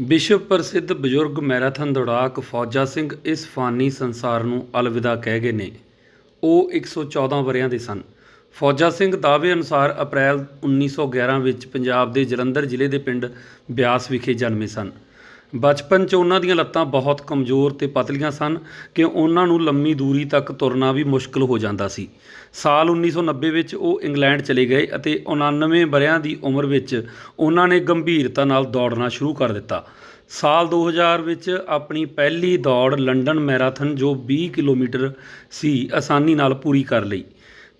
ਵਿਸ਼ਵ ਪ੍ਰਸਿੱਧ ਬਜ਼ੁਰਗ ਮੈਰਾਥਨ ਦੌੜਾਕ ਫੌਜਾ ਸਿੰਘ ਇਸ ਫਾਨੀ ਸੰਸਾਰ ਨੂੰ ਅਲਵਿਦਾ ਕਹਿ ਗਏ ਨੇ। ਉਹ 114 ਵਰ੍ਹਿਆਂ ਦੇ ਸਨ। ਫੌਜਾ ਸਿੰਘ ਦਾਅਵੇ ਅਨੁਸਾਰ ਅਪ੍ਰੈਲ 1911 ਵਿੱਚ ਪੰਜਾਬ ਦੇ ਜਲੰਧਰ ਜ਼ਿਲ੍ਹੇ ਦੇ ਪਿੰਡ ਬਿਆਸ ਵਿਖੇ ਜਨਮੇ ਸਨ। ਬਚਪਨ 'ਚ ਉਹਨਾਂ ਦੀਆਂ ਲੱਤਾਂ ਬਹੁਤ ਕਮਜ਼ੋਰ ਅਤੇ ਪਤਲੀਆਂ ਸਨ ਕਿ ਉਹਨਾਂ ਨੂੰ ਲੰਮੀ ਦੂਰੀ ਤੱਕ ਤੁਰਨਾ ਵੀ ਮੁਸ਼ਕਲ ਹੋ ਜਾਂਦਾ ਸੀ। ਸਾਲ 1990 ਵਿੱਚ ਉਹ ਇੰਗਲੈਂਡ ਚਲੇ ਗਏ ਅਤੇ 99 ਵਰ੍ਹਿਆਂ ਦੀ ਉਮਰ ਵਿੱਚ ਉਹਨਾਂ ਨੇ ਗੰਭੀਰਤਾ ਨਾਲ ਦੌੜਨਾ ਸ਼ੁਰੂ ਕਰ ਦਿੱਤਾ। ਸਾਲ 2000 ਵਿੱਚ ਆਪਣੀ ਪਹਿਲੀ ਦੌੜ ਲੰਡਨ ਮੈਰਾਥਨ ਜੋ 20 ਕਿਲੋਮੀਟਰ ਸੀ, ਆਸਾਨੀ ਨਾਲ ਪੂਰੀ ਕਰ ਲਈ।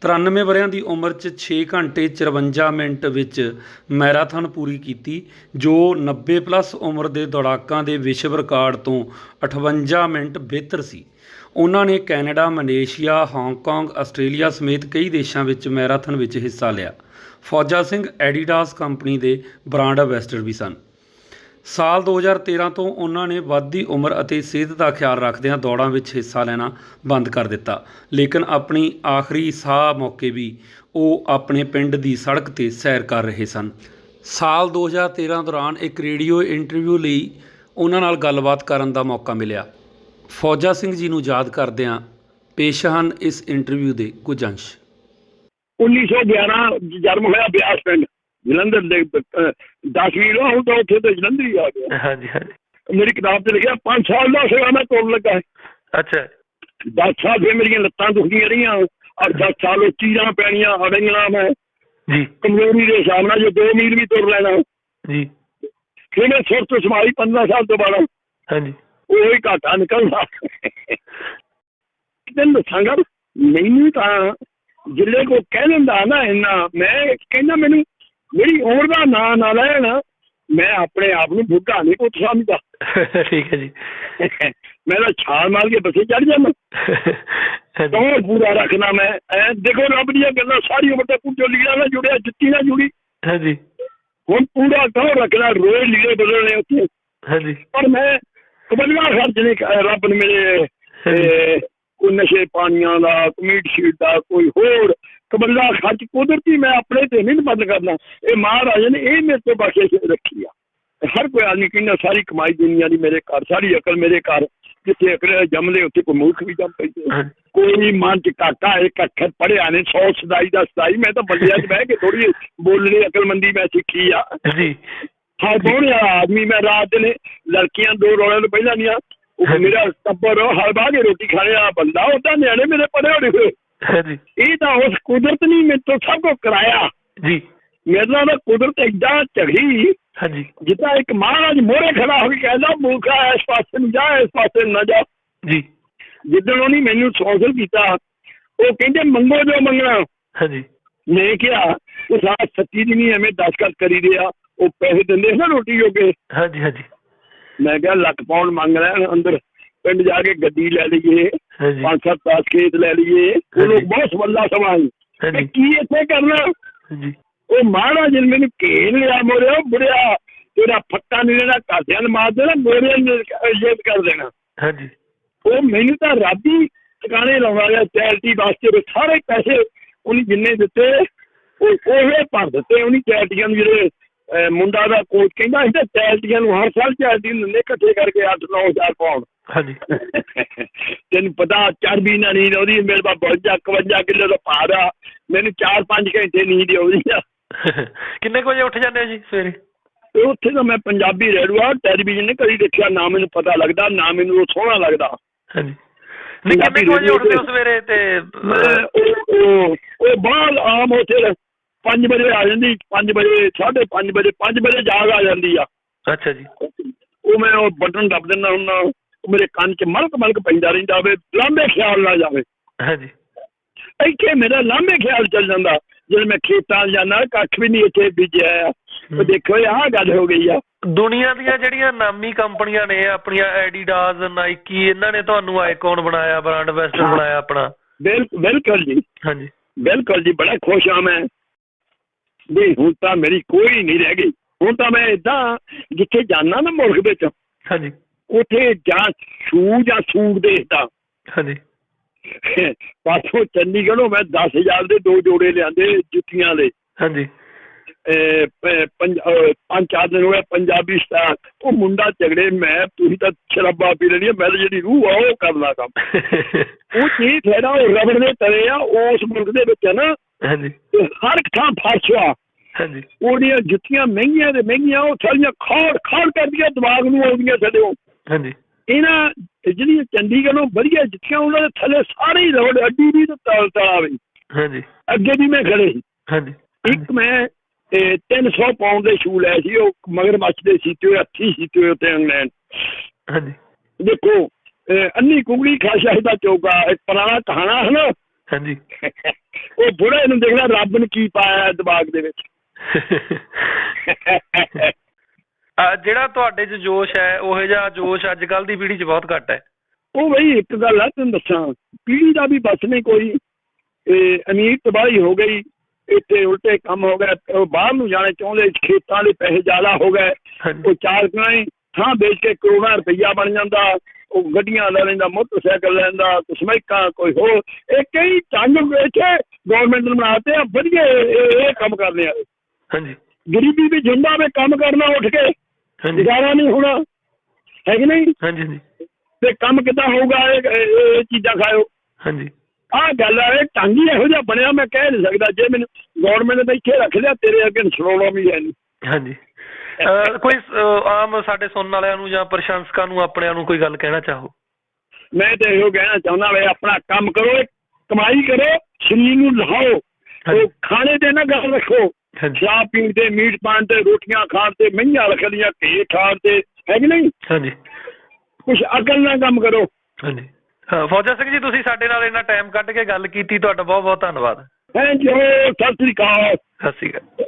93 ਵਰ੍ਹਿਆਂ ਦੀ ਉਮਰ 'ਚ 6 ਘੰਟੇ 54 ਮਿੰਟ ਵਿੱਚ ਮੈਰਾਥਨ ਪੂਰੀ ਕੀਤੀ, ਜੋ 90 ਪਲੱਸ ਉਮਰ ਦੇ ਦੌੜਾਕਾਂ ਦੇ ਵਿਸ਼ਵ ਰਿਕਾਰਡ ਤੋਂ 58 ਮਿੰਟ ਬਿਹਤਰ ਸੀ। ਉਹਨਾਂ ਨੇ ਕੈਨੇਡਾ, ਮਲੇਸ਼ੀਆ, ਹਾਂਗਕਾਂਗ, ਆਸਟ੍ਰੇਲੀਆ ਸਮੇਤ ਕਈ ਦੇਸ਼ਾਂ ਵਿੱਚ ਮੈਰਾਥਨ ਵਿੱਚ ਹਿੱਸਾ ਲਿਆ। ਫੌਜਾ ਸਿੰਘ ਐਡੀਡਾਸ ਕੰਪਨੀ ਦੇ ਬ੍ਰਾਂਡ ਐਂਬੈਸਡਰ ਵੀ ਸਨ। ਸਾਲ 2013 ਤੋਂ ਉਹਨਾਂ ਨੇ ਵੱਧਦੀ ਉਮਰ ਅਤੇ ਸਿਹਤ ਦਾ ਖਿਆਲ ਰੱਖਦਿਆਂ ਦੌੜਾਂ ਵਿੱਚ ਹਿੱਸਾ ਲੈਣਾ ਬੰਦ ਕਰ ਦਿੱਤਾ। ਲੇਕਿਨ ਆਪਣੀ ਆਖਰੀ ਸਾਹ ਮੌਕੇ ਵੀ ਉਹ ਆਪਣੇ ਪਿੰਡ ਦੀ ਸੜਕ ਤੇ ਸੈਰ ਕਰ ਰਹੇ ਸਨ। ਸਾਲ 2013 ਦੌਰਾਨ ਇੱਕ ਰੇਡੀਓ ਇੰਟਰਵਿਊ ਲਈ ਉਹਨਾਂ ਨਾਲ ਗੱਲਬਾਤ ਕਰਨ ਦਾ ਮੌਕਾ ਮਿਲਿਆ। ਫੌਜਾ ਸਿੰਘ ਜੀ ਨੂੰ ਯਾਦ ਕਰਦਿਆਂ ਪੇਸ਼ ਹਨ ਇਸ ਇੰਟਰਵਿਊ ਦੇ ਕੁਝ ਅੰਸ਼। 1911 ਜਨਮ ਹੋਇਆ ਬਿਆਸ ਪਿੰਡ। ਜਲੰਧਰ ਦੇ 10ਵੀਂ ਦਾ ਹੁਣ ਤਾਂ ਉੱਥੇ ਤੇ ਜਲੰਧਰ ਹੀ ਆ ਗਿਆ ਹਾਂਜੀ ਹਾਂਜੀ। ਮੇਰੀ ਕਿਤਾਬ ਤੇ ਲਿਖਿਆ 5 ਸਾਲ ਦਾ ਸੀਗਾ ਮੈਂ ਤੁਰਨ ਲੱਗਾ। ਅੱਛਾ। 10 ਸਾਲ ਫਿਰ ਮੇਰੀਆਂ ਲੱਤਾਂ ਦੁਖਦੀਆਂ ਰਹੀਆਂ ਔਰ 10 ਸਾਲ ਉਹ ਚੀਜ਼ਾਂ ਪੈਣੀਆਂ ਅੜੀਆਂ ਮੈਂ। ਜੀ। ਕਮਜ਼ੋਰੀ ਦੇ ਹਿਸਾਬ ਨਾਲ ਜੇ 2 ਮੀਲ ਵੀ ਤੁਰ ਲੈਣਾ। ਜੀ। ਫਿਰ ਮੈਂ ਸੁਰਤ ਸਮਾਈ 15 ਸਾਲ ਤੋਂ ਬਾਅਦ। ਹਾਂਜੀ। ਉਹ ਹੀ ਘਾਟਾ ਨਿਕਲਦਾ। ਤੈਨੂੰ ਦੱਸਾਂਗਾ ਮੈਨੂੰ ਤਾਂ ਜਿੱਲੇ ਕੋ ਕਹਿ ਦਿੰਦਾ ਨਾ ਇੰਨਾ ਮੈਂ ਕਹਿੰਦਾ ਮੈਨੂੰ ਮੇਰੀ ਉਮਰ ਦਾ ਨਾਂ ਨਾ ਲੈਣ ਮੈਂ ਆਪਣੇ ਆਪ ਨੂੰ ਬੁੱਢਾ ਨਹੀਂ ਪੁੱਤ ਸਮਝਦਾ। ਠੀਕ ਹੈ ਜੀ। ਮੈਂ ਤਾਂ ਛਾਲ ਮਾਰ ਕੇ ਬੱਸੇ ਚੜ ਜਾਂਦਾ। ਦੌੜ ਪੂਰਾ ਰੱਖਣਾ ਮੈਂ? ਐ ਦੇਖੋ ਰੱਬ ਦੀਆਂ ਗੱਲਾਂ ਸਾਰੀ ਉਮਰ ਤੇ ਪੁੱਜੋ ਲੀੜਾ ਨਾਲ ਜੁੜਿਆ ਜੁੱਤੀ ਨਾਲ ਜੁੜੀ। ਹਾਂਜੀ। ਹੁਣ ਪੂਰਾ ਦੌੜ ਰੱਖਣਾ ਰੋਜ਼ ਲੀੜੇ ਬਦਲਣੇ ਉੱਥੇ। ਹਾਂਜੀ। ਪਰ ਮੈਂ ਕਬੱਲਾ ਖਰਚ ਨਹੀਂ ਰੱਬ ਨੇ ਮੇਰੇ ਤੇ ਕੋਈ ਨਸ਼ੇ ਪਾਣੀਆਂ ਦਾ ਕੋਈ ਮੀਟ ਸ਼ੀਟ ਦਾ ਕੋਈ ਹੋਰ ਕਬੱਲਾ ਖਰਚ ਕੁਦਰਤੀ ਮੈਂ ਆਪਣੇ ਤੇ ਨਹੀਂ ਬੰਦ ਕਰਨਾ। ਇਹ ਮਹਾਰਾਜ ਨੇ ਇਹ ਮੇਰੇ ਤੋਂ ਬਖਸ਼ਿਸ਼ ਰੱਖੀ ਆ। ਹਰ ਕੋਈ ਆਦਮੀ ਕਹਿੰਦਾ ਸਾਰੀ ਕਮਾਈ ਦੁਨੀਆ ਦੀ ਮੇਰੇ ਘਰ ਸਾਰੀ ਅਕਲ ਮੇਰੇ ਘਰ। ਜਿੱਥੇ ਅਕਲ ਜੰਮਦੇ ਉੱਥੇ ਕੋਈ ਮੂਰਖ ਵੀ ਜੰਮ ਪੈਂਦੇ। ਕੋਈ ਮਨ ਚ ਕਾਕਾ ਇੱਕ ਅੱਖਰ ਪੜਿਆ ਨੇ 100 ਸਦਾਈ ਦਾ ਸਦਾਈ। ਮੈਂ ਤਾਂ ਬੰਦਿਆਂ 'ਚ ਬਹਿ ਕੇ ਥੋੜੀ ਬੋਲਣੀ ਅਕਲਮੰਦੀ ਮੈਂ ਸਿੱਖੀ ਆ। ਜੀ। ਹਾਂ ਬਹੁਤ ਆਦਮੀ? ਮੈਂ ਰਾਤ ਦੇ ਨੇ ਲੜਕੀਆਂ ਦੋ ਰੋਲਿਆਂ ਤੋਂ ਪਹਿਲਾਂ ਦੀਆਂ ਉਹ ਹਾਂਜੀ। ਮੇਰਾ ਟੱਬਰ ਬਾਹ ਕੇ ਰੋਟੀ ਖਾਣੇ ਵਾਲਾ ਬੰਦਾ ਉਹ ਤਾਂ ਨਿਆਣੇ ਮੇਰੇ ਪੜੇ ਹੋਣੇ ਹੋਏ ਹਾਂਜੀ। ਇਹ ਤਾਂ ਉਸ ਕੁਦਰਤ ਨੇ ਮੇਰੇ ਤੋਂ ਸਭ ਕੁਝ ਕਰਾਇਆ। ਜੀ। ਮੇਰੇ ਨਾਲ ਕੁਦਰਤ ਏਦਾਂ ਝੜੀ ਹਾਂਜੀ। ਜਿੱਦਾਂ ਇੱਕ ਮਹਾਰਾਜ ਮੋਹਰੇ ਖੜਾ ਹੋ ਕੇ ਕਹਿੰਦਾ ਮੂਰਖਾ ਇਸ ਪਾਸੇ ਨੂੰ ਜਾ ਇਸ ਪਾਸੇ ਨੂੰ ਜਾ। ਜੀ। ਜਿੱਦਣ ਉਹਨੇ ਮੈਨੂੰ ਸੌਸਲ ਕੀਤਾ ਉਹ ਕਹਿੰਦੇ ਮੰਗੋ ਜੋ ਮੰਗਣਾ। ਹਾਂਜੀ। ਮੈਂ ਕਿਹਾ ਉਹ ਸਾਰਾ ਸੱਚੀ ਦੀ ਨਹੀਂ ਐਵੇਂ ਦਸਖਤ ਕਰੀ ਦੇ ਆ ਉਹ ਪੈਸੇ ਦਿੰਦੇ ਨਾ ਰੋਟੀ ਜੋਗੇ। ਹਾਂਜੀ ਹਾਂਜੀ। ਮੈਂ ਕਿਹਾ ਲੱਖ ਪਾਉਣ ਮੰਗ ਰਿਹਾ ਅੰਦਰ ਪਿੰਡ ਜਾ ਕੇ ਗੱਡੀ ਲੈ ਲਈਏ ਹਾਂਜੀ। ਪੰਜ ਸੱਤ ਦਸ ਖੇਤ ਲੈ ਲਈਏ ਉਹ ਲੋਕ। ਬਹੁਤ ਸਵੱਲਾ ਸਮਾਂ ਸੀ। ਤੇ ਹਾਂਜੀ। ਕੀ ਇੱਥੇ ਕਰਨਾ? ਉਹ ਮਹਾਰਾਜ ਨੇ ਮੈਨੂੰ ਘੇਰ ਲਿਆ ਮੋਰਿਆ ਬੁੜਿਆ ਤੇਰਾ ਫੱਟਾ ਨਹੀਂ ਲੈਣਾ ਘਾਟਿਆਂ ਨੂੰ ਮਾਰ ਦੇਣਾ ਗੋਰਿਆਂ ਨੂੰ ਇਜ਼ਤ ਕਰ ਦੇਣਾ। ਹਾਂਜੀ। ਉਹ ਮੈਨੂੰ ਤਾਂ ਰਾਤੀ ਟਿਕਾਣੇ ਲਾਉਣਾ ਗਿਆ ਚੈਰਿਟੀ ਵਾਸਤੇ ਵੀ ਸਾਰੇ ਪੈਸੇ ਉਹਨੇ ਜਿੰਨੇ ਦਿੱਤੇ ਉਹ ਉਹੇ ਭਰ ਦਿੱਤੇ ਉਹਨੇ ਚੈਰਿਟੀਆਂ ਨੂੰ ਜਿਹੜੇ ਅਹ ਮੁੰਡਾ ਦਾ ਕੋਚ ਕਹਿੰਦਾ ਸੀ ਤੇ ਚੈਰਿਟੀਆਂ ਨੂੰ ਹਰ ਸਾਲ ਚੈਰਿਟੀ ਨੂੰ ਦਿੰਦੇ ਇਕੱਠੇ ਕਰਕੇ 8-9000 ਪਾਉਣ ਹਾਂਜੀ। ਤੈਨੂੰ ਪਤਾ ਚਰਬੀ ਨਾ ਨੀਂਦ ਆਉਂਦੀ ਮੇਰੇ ਪਾ 52 51 ਕਿਲੋ ਦਾ ਭਾਰ ਆ। ਮੈਨੂੰ 4-5 ਘੰਟੇ ਨੀਂਦ ਆਉਂਦੀ ਆ। ਕਿੰਨੇ ਵਜੇ ਉੱਠ ਜਾਂਦੇ ਹੋ ਜੀ ਸਵੇਰੇ? ਉੱਥੇ ਤਾਂ ਮੈਂ ਪੰਜਾਬੀ ਰੇਡੂਆ ਟੈਲੀਵਿਜ਼ਨ ਨੇ ਕਦੀ ਦੇਖਿਆ ਨਾ ਮੈਨੂੰ ਪਤਾ ਲੱਗਦਾ ਨਾ ਮੈਨੂੰ ਉਹ ਸੋਹਣਾ ਲੱਗਦਾ। ਹਾਂਜੀ। ਨਹੀਂ ਕਿੰਨੇ ਵਜੇ ਉੱਠਦੇ ਹੋ ਸਵੇਰੇ ਤੇ ਉਹ ਬਾਹਰ ਆਮ ਉੱਥੇ 5 ਵਜੇ ਆ ਜਾਂਦੀ 5 ਵਜੇ 5:30 ਵਜੇ 5 ਵਜੇ ਜਾਗ ਆ ਜਾਂਦੀ ਆ। ਅੱਛਾ ਜੀ। ਉਹ ਮੈਂ ਉਹ ਬਟਨ ਦੱਬ ਦਿੰਦਾ ਹੁੰਦਾ ਮੇਰੇ ਕੰਨ 'ਚ ਮਲਕ ਮਲਕ ਪੈਂਦਾ ਰਹਿੰਦਾ ਹੋਵੇ ਲਾਂਬੇ ਖਿਆਲ ਨਾ ਜਾਵੇ। ਹਾਂਜੀ। ਇੱਥੇ ਮੇਰਾ ਲਾਂਬੇ ਖਿਆਲ ਚੱਲ ਜਾਂਦਾ ਜਦੋਂ ਮੈਂ ਖੇਤਾਂ ਜਾਂਦਾ ਕੱਖ ਵੀ ਨਹੀਂ ਇੱਥੇ ਬੀਜਿਆ ਆ। ਉਹ ਦੇਖੋ ਆਹ ਗੱਲ ਹੋ ਗਈ ਆ। ਦੁਨੀਆ ਦੀਆਂ ਜਿਹੜੀਆਂ ਨਾਮੀ ਕੰਪਨੀਆਂ ਨੇ ਆਪਣੀਆਂ ਐਡੀਡਾਸ ਨਾਈਕੀ ਇਹਨਾਂ ਨੇ ਤੁਹਾਨੂੰ ਆਈਕਨ ਬਣਾਇਆ ਬ੍ਰਾਂਡ ਐਂਬੈਸਡਰ ਬਣਾਇਆ ਆਪਣਾ। ਬਿਲ ਬਿਲਕੁਲ ਜੀ। ਹਾਂਜੀ। ਬਿਲਕੁਲ ਜੀ ਬੜਾ ਖੁਸ਼ ਹਾਂ ਮੈਂ। ਵੀ ਹੁਣ ਤਾਂ ਮੇਰੀ ਕੋਈ ਨਹੀਂ ਰਹਿ ਗਈ। ਹੁਣ ਤਾਂ ਮੈਂ ਇਦਾਂ ਜਿੱਥੇ ਜਾਣਾ ਨਾ ਮੁਲਕ ਵਿੱਚ ਹਾਂਜੀ। ਉੱਥੇ ਜਾਂ ਸ਼ੂ ਜਾਂ ਸੂਟ ਦੇਖਦਾ। ਹਾਂਜੀ। ਪਾਸੋਂ ਚੰਡੀਗੜ੍ਹੋਂ ਮੈਂ 10000 ਦੇ ਦੋ ਜੋੜੇ ਲਿਆਂਦੇ ਜੁੱਤੀਆਂ ਦੇ। ਹਾਂਜੀ। ਪੰਜ ਚਾਰ ਦਿਨ ਹੋਏ ਪੰਜਾਬੀ ਸਟਾਰ। ਉਹ ਮੁੰਡਾ ਝਗੜੇ ਮੈਂ ਤੁਸੀਂ ਤਾਂ ਸ਼ਰਾਬਾ ਪੀ ਲੈਣੀ ਮੈਂ ਤਾਂ ਜਿਹੜੀ ਰੂਹ ਆ ਉਹ ਕਰਨਾ ਕੰਮ। ਉਹ ਚੀਜ਼ ਜਿਹੜਾ ਉਹ ਰਬੜ ਦੇ ਤਰੇ ਆ ਉਸ ਮੁਲਕ ਦੇ ਵਿੱਚ ਨਾ। ਹਾਂਜੀ। ਹਰ ਥਾਂ ਫਰਸ਼ ਆ। ਹਾਂਜੀ। ਉਹਦੀਆਂ ਜੁੱਤੀਆਂ ਮਹਿੰਗੀਆਂ ਤੇ ਮਹਿੰਗੀਆਂ ਉਹ ਸਾਰੀਆਂ ਖਾੜ ਖਾੜ ਕਰਦੀਆਂ ਦਿਮਾਗ ਨੂੰ ਆਉਂਦੀਆਂ ਸਾਡੇ ਉਹ। ਹਾਂਜੀ। ਇਹਨਾਂ ਜਿਹੜੀਆਂ ਚੰਡੀਗੜ੍ਹੋਂ ਵਧੀਆ ਜੁੱਤੀਆਂ ਉਹਨਾਂ ਦੇ ਥੱਲੇ ਸਾਰੇ ਹੀ ਰੋਡ ਅੱਡੀ ਵੀ ਤੇ ਤਲ ਤਲਾ ਵੀ ਹਾਂਜੀ। ਅੱਗੇ ਵੀ ਮੈਂ ਖੜੇ ਸੀ। ਹਾਂਜੀ। ਇੱਕ ਮੈਂ ਇਹ 300 ਪਾਉਂਡ ਦੇ ਸ਼ੂ ਲਏ ਸੀ ਉਹ ਮਗਰ ਮੱਛ ਦੇ ਸੀਤੇ ਹੋਏ ਹੱਥੀ ਸੀਤੇ ਹੋਏ ਉੱਤੇ ਇੰਗਲੈਂਡ। ਹਾਂਜੀ। ਦੇਖੋ ਅੰਨੀ ਕੁਗਲੀ ਖਾਸ਼ਾ ਦਾ ਚੌਕਾ ਇੱਕ ਪੁਰਾਣਾ ਕਹਾਣਾ ਹੈ ਨਾ? ਹਾਂਜੀ। ਉਹ ਬੁੜੇ ਨੂੰ ਦੇਖਦਾ ਰੱਬ ਨੇ ਕੀ ਪਾਇਆ ਦਿਮਾਗ ਦੇ ਵਿੱਚ। ਜਿਹੜਾ ਤੁਹਾਡੇ 'ਚ ਜੋਸ਼ ਹੈ ਉਹ ਜਿਹਾ ਜੋਸ਼ ਅੱਜ ਕੱਲ ਦੀ ਪੀੜ੍ਹੀ 'ਚ ਬਹੁਤ ਘੱਟ ਹੈ। ਉਹ ਬਈ ਇੱਕ ਗੱਲ ਆ ਤੈਨੂੰ ਦੱਸਾਂ ਪੀੜੀ ਦਾ ਵੀ ਬਸ ਨਹੀਂ ਕੋਈ ਇਹ ਅਮੀਰ ਤਬਾਹੀ ਹੋ ਗਈ ਇੱਥੇ ਉਲਟੇ ਕੰਮ ਹੋ ਗਏ ਬਾਹਰ ਨੂੰ ਜਾਣੇ ਚਾਹੁੰਦੇ ਖੇਤਾਂ ਦੇ ਪੈਸੇ ਜ਼ਿਆਦਾ ਹੋ ਗਏ ਉਹ ਚਾਰ ਕਣਾਈ ਥਾਂ ਵੇਚ ਕੇ ਕਰੋੜਾਂ ਰੁਪਈਆ ਬਣ ਜਾਂਦਾ ਉਹ ਗੱਡੀਆਂ ਲੈ ਲੈਂਦਾ ਮੋਟਰਸਾਈਕਲ ਲੈਂਦਾ ਕੁਸਮੈਕਾਂ ਕੋਈ ਹੋਰ ਇਹ ਕਈ ਚੰਗ ਇੱਥੇ ਗਵਰਨਮੈਂਟ ਨੇ ਬਣਾਤੇ ਆ ਵਧੀਆ ਇਹ ਕੰਮ ਕਰਨੇ ਆ ਹਾਂਜੀ। ਗਰੀਬੀ ਵੀ ਜਿੰਦਾ ਵੇ ਕੰਮ ਕਰਨਾ ਉੱਠ ਕੇ ਹਾਂਜੀ। ਗੁਜ਼ਾਰਾ ਨਹੀਂ ਹੋਣਾ। ਹੈ ਕਿ ਨਹੀਂ? ਹਾਂਜੀ ਹਾਂਜੀ। ਤੇ ਕੰਮ ਕਿੱਦਾਂ ਹੋਊਗਾ? ਇਹ ਇਹ- ਇਹ ਚੀਜ਼ਾਂ ਖਾਇਓ। ਹਾਂਜੀ। ਆਹ ਗੱਲ ਹੈ ਹੀ ਇਹੋ ਜਿਹਾ ਬਣਿਆ ਮੈਂ ਕਹਿ ਨਹੀਂ ਸਕਦਾ। ਜੇ ਮੈਨੂੰ ਗਵਰਨਮੈਂਟ ਨੇ ਇੱਥੇ ਰੱਖ ਲਿਆ ਤੇਰੇ ਅੱਗੇ ਛੜਾਉਣਾ ਵੀ ਹੈ ਨਹੀਂ। ਹਾਂਜੀ। ਅਹ ਕੋਈ ਅਹ ਆਮ ਸਾਡੇ ਸੁਣਨ ਵਾਲਿਆਂ ਨੂੰ ਜਾਂ ਪ੍ਰਸ਼ੰਸਕਾਂ ਨੂੰ ਆਪਣਿਆਂ ਨੂੰ ਕੋਈ ਗੱਲ ਕਹਿਣਾ ਚਾਹੋ? ਮੈਂ ਤੇ ਇਹੋ ਕਹਿਣਾ ਚਾਹੁੰਦਾ ਵੇ ਆਪਣਾ ਕੰਮ ਕਰੋ ਕਮਾਈ ਕਰੋ ਸਰੀਰ ਨੂੰ ਲਹਾਓ ਹਾਂਜੀ। ਉਹ ਖਾਣੇ ਤੇ ਨਾ ਗੱਲ ਰੱਖੋ। ਸ਼ਰਾਬ ਪੀਣ ਤੇ ਮੀਟ ਪਾਣ ਤੇ ਰੋਟੀਆਂ ਖਾਣ ਤੇ ਮਈਆਂ ਰੱਖਣੀਆਂ ਘੇ ਖਾਣ ਤੇ ਹੈ ਕਿ ਨਹੀਂ? ਹਾਂਜੀ। ਕੁਛ ਅਕਲ ਨਾਲ ਕੰਮ ਕਰੋ। ਹਾਂਜੀ। ਹਾਂ ਫੌਜਾ ਸਿੰਘ ਜੀ ਤੁਸੀਂ ਸਾਡੇ ਨਾਲ ਇੰਨਾ ਟਾਈਮ ਕੱਢ ਕੇ ਗੱਲ ਕੀਤੀ ਤੁਹਾਡਾ ਬਹੁਤ ਬਹੁਤ ਧੰਨਵਾਦ। ਥੈਂਕ ਯੂ ਸਤਿ ਸ੍ਰੀ ਅਕਾਲ। ਸਤਿ ਸ਼੍ਰੀ ਅਕਾਲ।